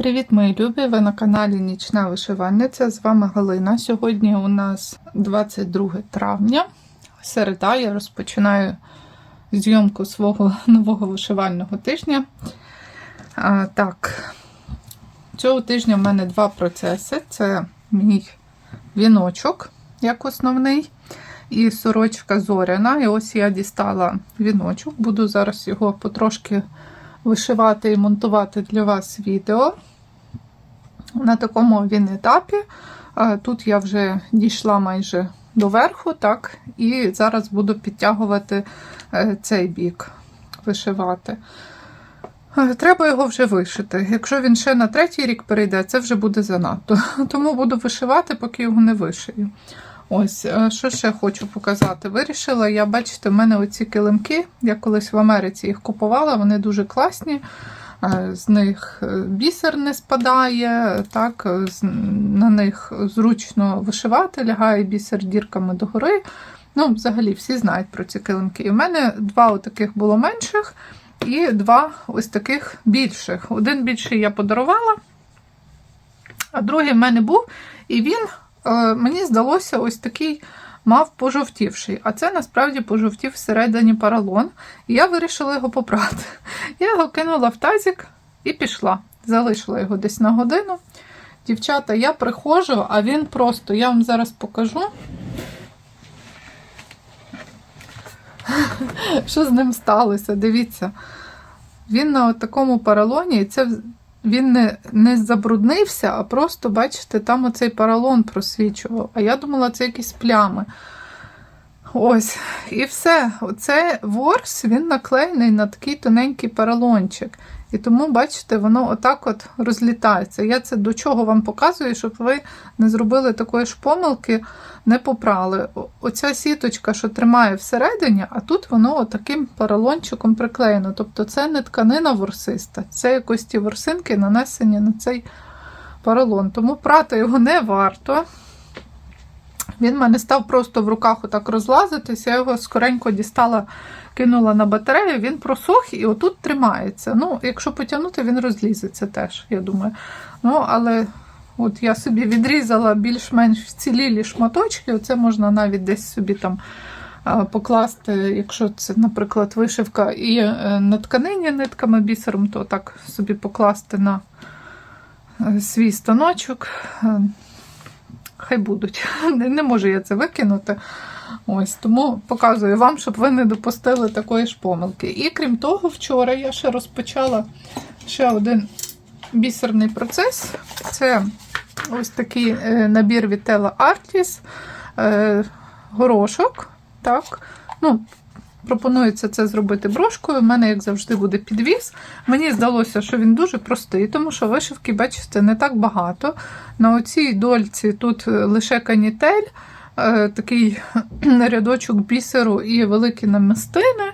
Привіт, мої любі! Ви на каналі Нічна Вишивальниця. З вами Галина. Сьогодні у нас 22 травня. Середа. Я розпочинаю зйомку свого нового вишивального тижня. А, так, цього тижня в мене два процеси: це мій віночок, як основний, і сорочка зоряна. І ось я дістала віночок. Буду зараз його потрошки вишивати і монтувати для вас відео. На такому він етапі. Тут я вже дійшла майже до верху, так, і зараз буду підтягувати е, цей бік, вишивати. Е, Треба його вже вишити. Якщо він ще на третій рік перейде, це вже буде занадто. Тому буду вишивати, поки його не вишию. Ось, е, що ще хочу показати. Вирішила, я, бачите, в мене оці килимки, я колись в Америці їх купувала, вони дуже класні. Е, З них е, бісер не спадає, так, на них зручно вишивати, лягає бісер дірками догори. Ну, взагалі, всі знають про ці килимки. І в мене два таких було менших, і два ось таких більших. Один більший я подарувала, а другий в мене був, і він, мені здалося, ось такий мав пожовтівший. А це насправді пожовтів всередині поролон. І я вирішила його попрати. Я його кинула в тазик і пішла. Залишила його десь на годину. Дівчата, я приходжу, а він просто, я вам зараз покажу. Що з ним сталося? Дивіться. Він на такому поролоні, і це він не, не забруднився, а просто, бачите, там оцей поролон просвічував. А я думала, це якісь плями. Ось, і все. Оце ворс, він наклеєний на такий тоненький поролончик. І тому, бачите, воно отак от розлітається. Я це до чого вам показую, щоб ви не зробили такої ж помилки, не попрали. Оця сіточка, що тримає всередині, а тут воно отаким поролончиком приклеєно. Тобто це не тканина ворсиста, це якось ті ворсинки нанесені на цей поролон. Тому прати його не варто. Він мене став просто в руках отак розлазитись, я його скоренько дістала, кинула на батарею, він просох і отут тримається. Ну, якщо потягнути, він розлізеться теж, я думаю. Ну, але от я собі відрізала більш-менш вцілілі шматочки, оце можна навіть десь собі там покласти, якщо це, наприклад, вишивка і е, на тканині нитками бісером, то так собі покласти на е, свій станочок. Е, Хай будуть. Не, не можу я це викинути. Ось, тому показую вам, щоб ви не допустили такої ж помилки. І крім того, вчора я ще розпочала ще один бісерний процес. Це ось такий е, набір від Tela Artis, е, горошок. Так. Ну, Пропонується це зробити брошкою. У мене, як завжди, буде підвіз. Мені здалося, що він дуже простий, тому що вишивки, бачите, не так багато. На оцій дольці тут е, лише канітель, такий рядочок бісеру і великі намистини.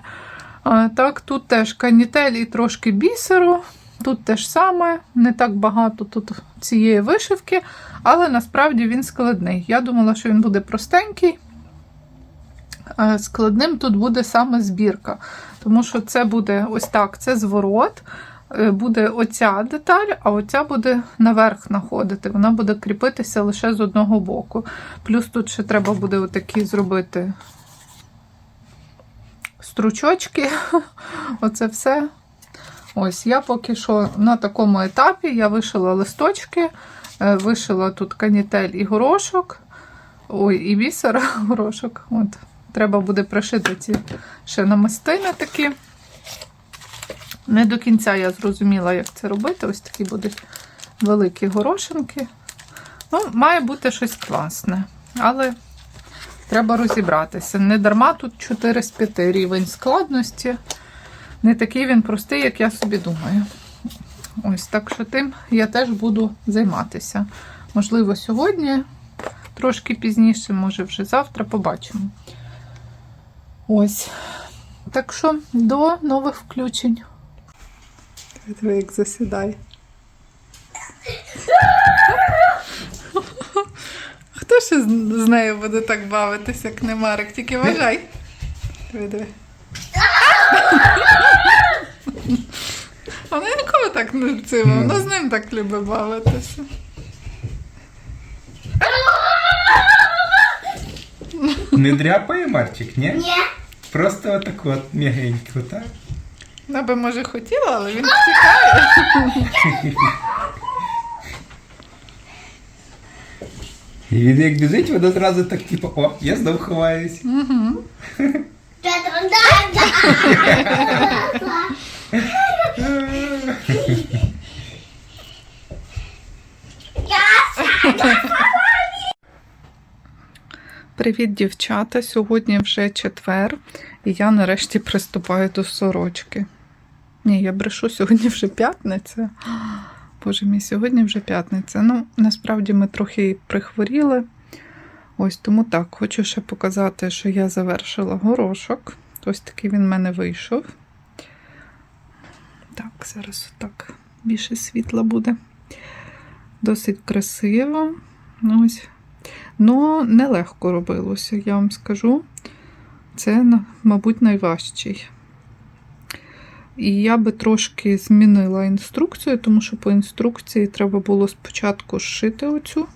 Е, Так, Тут теж канітель і трошки бісеру. Тут теж саме, не так багато тут цієї вишивки, але насправді він складний. Я думала, що він буде простенький. Е, Складним тут буде саме збірка, тому що це буде ось так: це зворот, е, буде оця деталь, а оця буде наверх находити. Вона буде кріпитися лише з одного боку. Плюс тут ще треба буде отакі зробити стручочки. Оце все. Ось я поки що на такому етапі я вишила листочки, е, вишила тут канітель і горошок. Ой, і бісер горошок. От. Треба буде пришити ці ще намистини такі. Не до кінця я зрозуміла, як це робити. Ось такі будуть великі горошинки. Ну, має бути щось класне. Але треба розібратися. Не дарма тут 4 з 5 рівень складності. Не такий він простий, як я собі думаю. Ось так що тим я теж буду займатися. Можливо, сьогодні, трошки пізніше, може вже завтра побачимо. Ось. Так що до нових включень. Диви, як засідає. Хто ще з з нею буде так бавитися, як не Марик? Тільки вважай. Диви, диви. Вона ніколи так не Ну. вона з ним так любить бавитися. Не дряпає Марчик, ні? Ні. Просто отак от м'ягенько, так? Вона би, може, хотіла, але він втікає. І він як біжить, вона зразу так, типу, о, я знов ховаюсь. Та-та-та-та. Привіт, дівчата! Сьогодні вже четвер, і я нарешті приступаю до сорочки. Ні, я брешу, сьогодні вже п'ятниця. Боже мій, сьогодні вже п'ятниця. Ну, насправді ми трохи прихворіли. Ось тому так, хочу ще показати, що я завершила горошок. Ось такий він в мене вийшов. Так, зараз отак більше світла буде. Досить красиво. Ось Ну, нелегко робилося, я вам скажу. Це, мабуть, найважчий. І я би трошки змінила інструкцію, тому що по інструкції треба було спочатку зшити оцю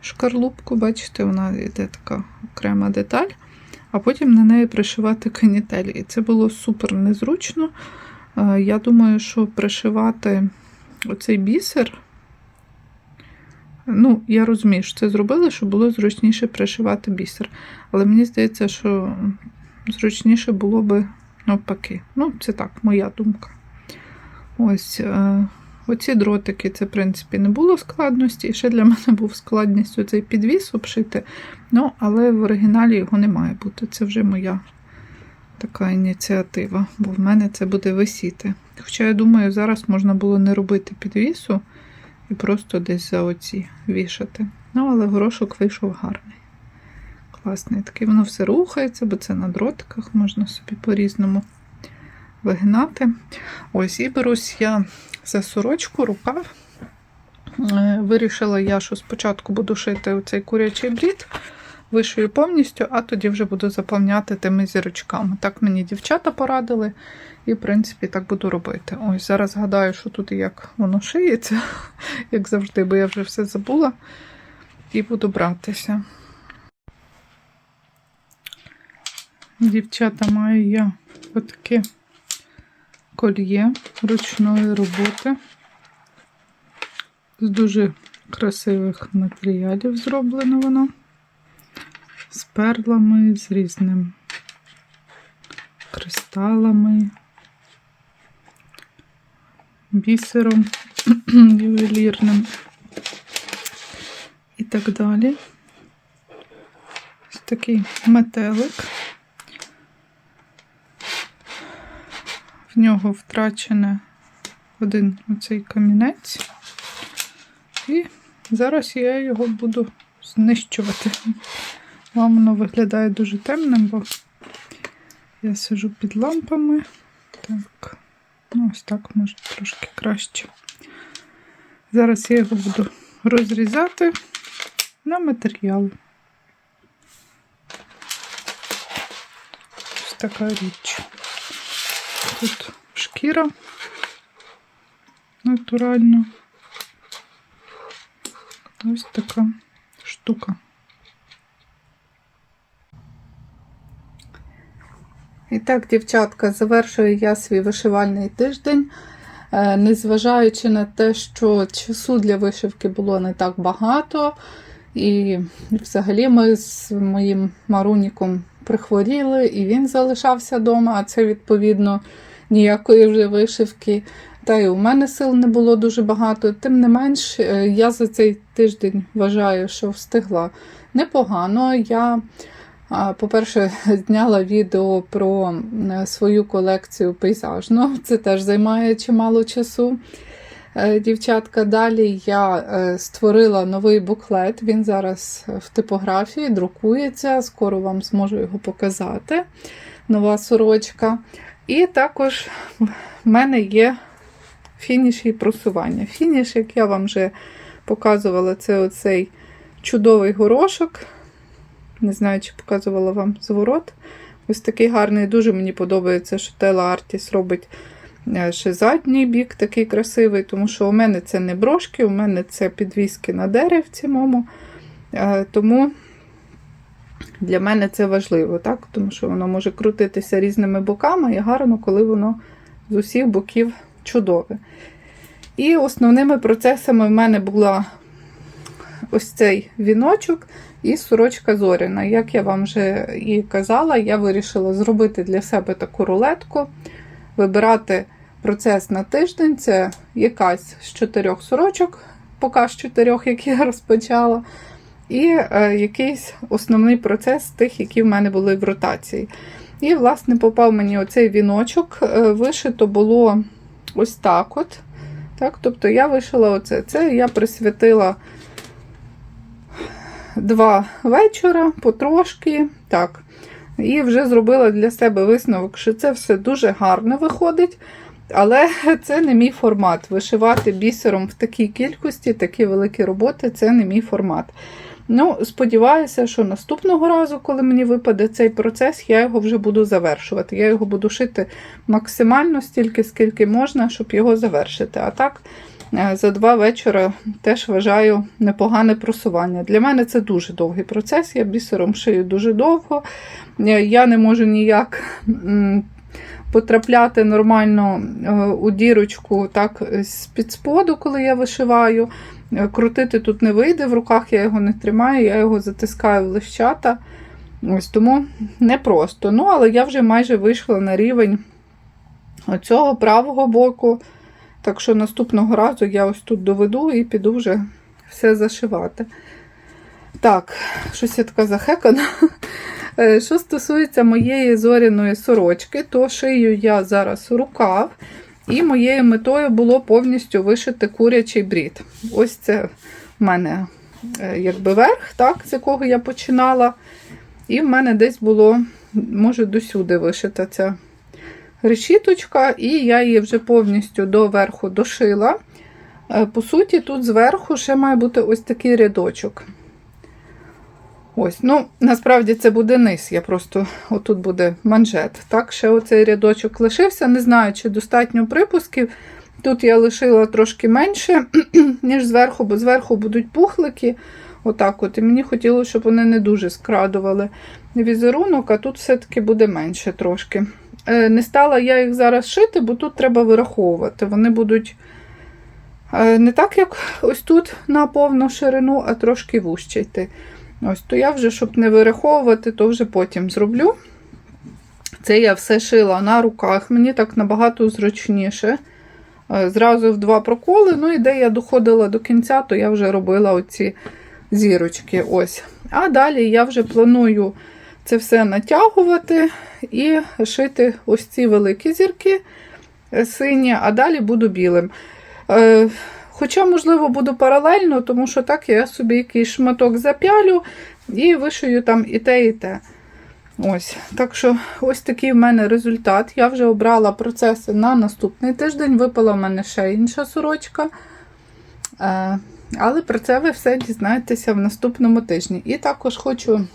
шкарлупку, бачите, вона йде така окрема деталь, а потім на неї пришивати канітель. І це було супер незручно. Е, Я думаю, що пришивати оцей бісер. Ну, я розумію, що це зробили, щоб було зручніше пришивати бісер. Але мені здається, що зручніше було би навпаки. Ну, це так, моя думка. Ось е, оці дротики, це, в принципі, не було складності. І ще для мене був складність оцей підвіс обшити. Ну, але в оригіналі його не має бути. Це вже моя така ініціатива, бо в мене це буде висіти. Хоча, я думаю, зараз можна було не робити підвісу і просто десь за оці вішати. Ну, але горошок вийшов гарний. Класний. Такий воно все рухається, бо це на дротиках можна собі по-різному вигинати. Ось, і берусь я за сорочку, рукав. Е, Вирішила я, що спочатку буду шити оцей курячий брід, вишию повністю, а тоді вже буду заповняти тими зірочками. Так мені дівчата порадили, і, в принципі, так буду робити. Ось зараз гадаю, що тут і як воно шиється, як завжди, бо я вже все забула. І буду братися. Дівчата, маю я отаке кольє ручної роботи. З дуже красивих матеріалів зроблено воно. З перлами, з різним кристалами, бісером ювелірним і так далі. Ось такий метелик. В нього втрачене один оцей камінець. І зараз я його буду знищувати. Вам воно виглядає дуже темним, бо я сижу під лампами. Так, ну ось так може трошки краще. Зараз я його буду розрізати на матеріал. Ось така річ. Тут шкіра натуральна. Ось така штука. І так, дівчатка, завершую я свій вишивальний тиждень. Е, Незважаючи на те, що часу для вишивки було не так багато, і взагалі ми з моїм Маруніком прихворіли, і він залишався вдома, а це, відповідно, ніякої вже вишивки. Та й у мене сил не було дуже багато. Тим не менш, е, я за цей тиждень вважаю, що встигла непогано. Я, по-перше, зняла відео про е, свою колекцію пейзажну. Це теж займає чимало часу. Е, Дівчатка, далі я створила новий буклет. Він зараз в типографії друкується. Скоро вам зможу його показати. Нова сорочка. І також в мене є фініш і просування. Фініш, як я вам вже показувала, це оцей чудовий горошок. Не знаю, чи показувала вам зворот. Ось такий гарний, дуже мені подобається, що Тела Артіс робить е, ще задній бік такий красивий, тому що у мене це не брошки, у мене це підвіски на деревці мому. Е, Тому для мене це важливо, так? тому що воно може крутитися різними боками і гарно, коли воно з усіх боків чудове. І основними процесами в мене була ось цей віночок і сорочка зоряна. Як я вам вже і казала, я вирішила зробити для себе таку рулетку, вибирати процес на тиждень. Це якась з чотирьох сорочок, поки з чотирьох, які я розпочала. І е, якийсь основний процес тих, які в мене були в ротації. І, власне, попав мені оцей віночок. Е, вишито було ось так от. Так, тобто я вишила оце. Це я присвятила два вечора, потрошки. Так. І вже зробила для себе висновок, що це все дуже гарно виходить. Але це не мій формат. Вишивати бісером в такій кількості, такі великі роботи це не мій формат. Ну, сподіваюся, що наступного разу, коли мені випаде цей процес, я його вже буду завершувати. Я його буду шити максимально стільки, скільки можна, щоб його завершити. А так, е, за два вечора теж вважаю непогане просування. Для мене це дуже довгий процес. Я бісером шию дуже довго. Е, Я не можу ніяк. Потрапляти нормально е, у дірочку так з-під споду, коли я вишиваю. Е, Крутити тут не вийде, в руках я його не тримаю, я його затискаю в лищата. Ось тому непросто. Ну, але я вже майже вийшла на рівень цього правого боку. Так що наступного разу я ось тут доведу і піду вже все зашивати. Так, щось я така захекана. Е, Що стосується моєї зоряної сорочки, то шию я зараз рукав. І моєю метою було повністю вишити курячий брід. Ось це в мене е, якби верх, так, з якого я починала. І в мене десь було, може, досюди вишита ця решіточка, і я її вже повністю до верху дошила. Е, По суті, тут зверху ще має бути ось такий рядочок. Ось, ну, насправді це буде низ. Я просто отут буде манжет. Так, ще оцей рядочок лишився. Не знаю, чи достатньо припусків. Тут я лишила трошки менше, ніж зверху, бо зверху будуть пухлики. Отак от. І мені хотілося, щоб вони не дуже скрадували візерунок, а тут все-таки буде менше трошки. Е, Не стала я їх зараз шити, бо тут треба вираховувати. Вони будуть е, не так, як ось тут на повну ширину, а трошки вужче йти. Ось, то я вже, щоб не вираховувати, то вже потім зроблю. Це я все шила на руках, мені так набагато зручніше. Е, Зразу в два проколи. Ну і де я доходила до кінця, то я вже робила оці зірочки. Ось. А далі я вже планую це все натягувати і шити ось ці великі зірки е, сині, а далі буду білим. Хоча, можливо, буду паралельно, тому що так я собі якийсь шматок запялю і вишию там і те, і те. Ось. Так що, ось такий в мене результат. Я вже обрала процеси на наступний тиждень. Випала в мене ще інша сорочка. Е, але про це ви все дізнаєтеся в наступному тижні. І також хочу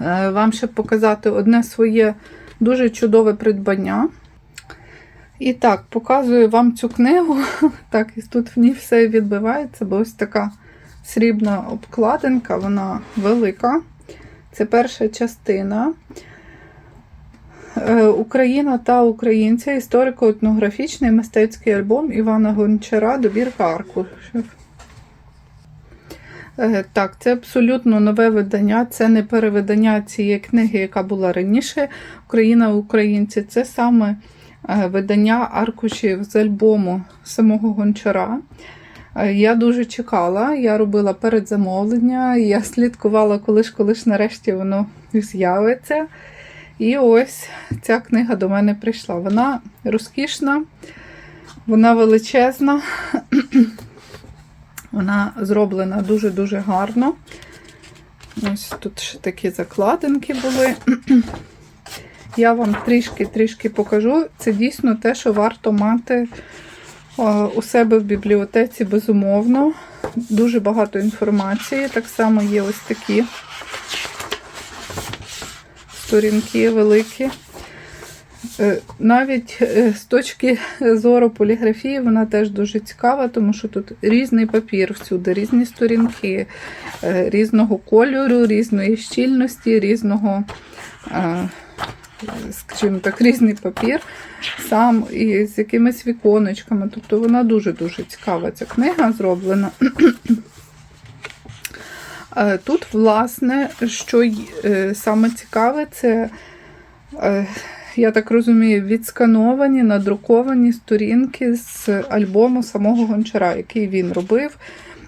е, вам ще показати одне своє дуже чудове придбання. І так, показую вам цю книгу. Так, і тут в ній все відбивається, бо ось така срібна обкладинка, вона велика. Це перша частина. Е, Україна та українці, історико-етнографічний мистецький альбом Івана Гончара Добірка аркушів. Е, Так, це абсолютно нове видання, це не перевидання цієї книги, яка була раніше. Україна українці. Це саме видання аркушів з альбому самого Гончара. Е, Я дуже чекала, я робила передзамовлення, я слідкувала, коли ж, коли ж нарешті воно з'явиться. І ось ця книга до мене прийшла. Вона розкішна, вона величезна, вона зроблена дуже-дуже гарно. Ось тут ще такі закладинки були. Я вам трішки-трішки покажу. Це дійсно те, що варто мати у себе в бібліотеці, безумовно. Дуже багато інформації. Так само є ось такі сторінки великі. Е, Навіть е, з точки зору поліграфії вона теж дуже цікава, тому що тут різний папір всюди, різні сторінки, е, різного кольору, різної щільності, різного, е, скажімо так, різний папір, сам і з якимись віконечками. Тобто вона дуже-дуже цікава. Ця книга зроблена. Е, Тут, власне, що е, саме цікаве, це, е, я так розумію, відскановані, надруковані сторінки з альбому самого гончара, який він робив,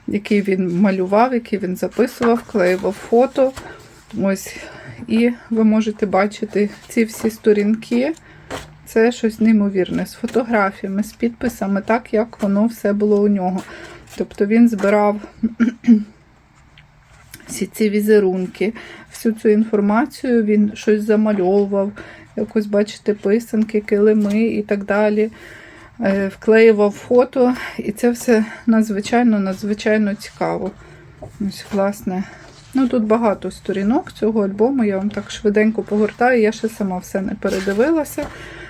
який він малював, який він записував, клеював фото. Ось. І ви можете бачити ці всі сторінки. Це щось неймовірне з фотографіями, з підписами, так як воно все було у нього. Тобто він збирав всі ці візерунки, всю цю інформацію він щось замальовував, якось, бачите, писанки, килими і так далі. Е, Вклеював фото, і це все надзвичайно, надзвичайно цікаво. Ось, власне. Ну, тут багато сторінок цього альбому, я вам так швиденько погортаю, я ще сама все не передивилася.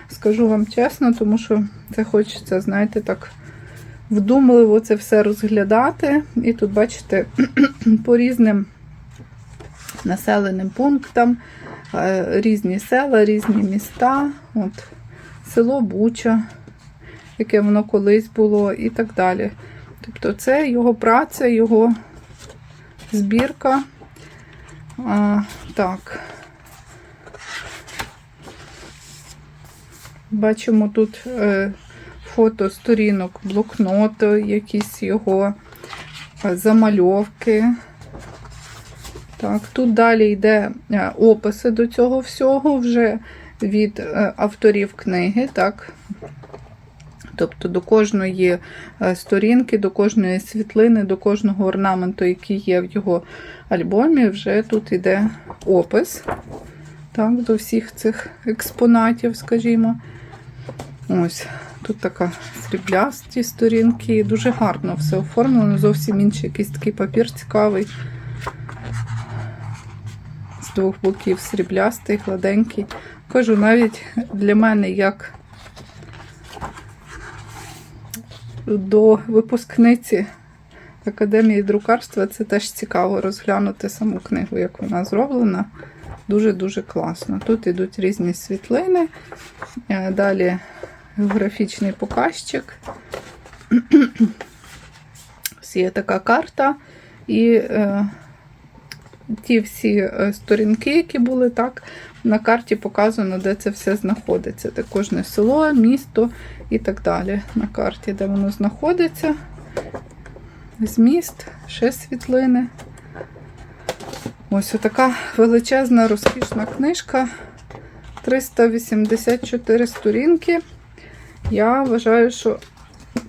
Скажу вам чесно, тому що це хочеться, знаєте, так вдумливо це все розглядати. І тут, бачите, по різним населеним пунктам, е, різні села, різні міста. От, село Буча, яке воно колись було, і так далі. Тобто, це його праця, його збірка. А, так. Бачимо тут е, фото сторінок блокноту, якісь його е, замальовки. Так, тут далі йде е, описи до цього всього вже від е, авторів книги. так. Тобто до кожної е, сторінки, до кожної світлини, до кожного орнаменту, який є в його альбомі, вже тут йде опис так, до всіх цих експонатів, скажімо. Ось, тут така сріблясті сторінки, дуже гарно все оформлено, зовсім інший якийсь такий папір цікавий. З двох боків сріблястий, гладенький. Кажу, навіть для мене як до випускниці Академії друкарства це теж цікаво розглянути саму книгу, як вона зроблена. Дуже-дуже класно. Тут йдуть різні світлини. Е, Далі географічний показчик. Ось є така карта. І е, ті всі е, сторінки, які були, так, на карті показано, де це все знаходиться. Де кожне село, місто і так далі. На карті, де воно знаходиться. Зміст, ще світлини. Ось така величезна розкішна книжка. 384 сторінки. Я вважаю, що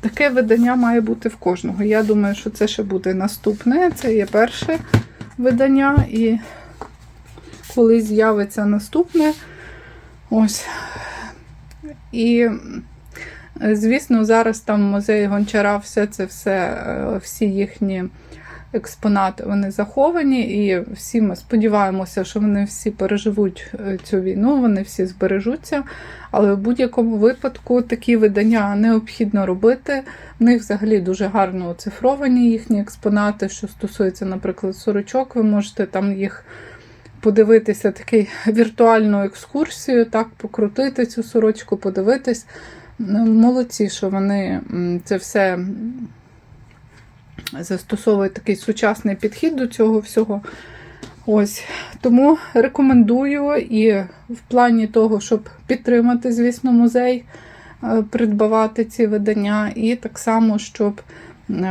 таке видання має бути в кожного. Я думаю, що це ще буде наступне. Це є перше видання, і коли з'явиться наступне. Ось. І, звісно, зараз там в музеї Гончара все це все, е, всі їхні експонати вони заховані, і всі ми сподіваємося, що вони всі переживуть е, цю війну, вони всі збережуться. Але в будь-якому випадку такі видання необхідно робити. В них взагалі дуже гарно оцифровані їхні експонати. Що стосується, наприклад, сорочок, ви можете там їх подивитися, такий віртуальну екскурсію, так, покрутити цю сорочку, подивитись. Ну, Молодці, що вони це все застосовують такий сучасний підхід до цього всього. Ось тому рекомендую і в плані того, щоб підтримати, звісно, музей, е, придбавати ці видання, і так само, щоб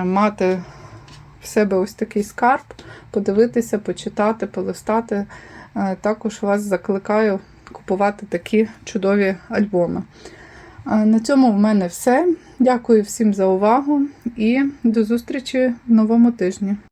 мати в себе ось такий скарб, подивитися, почитати, полистати. Е, Також вас закликаю купувати такі чудові альбоми. На цьому в мене все. Дякую всім за увагу і до зустрічі в новому тижні.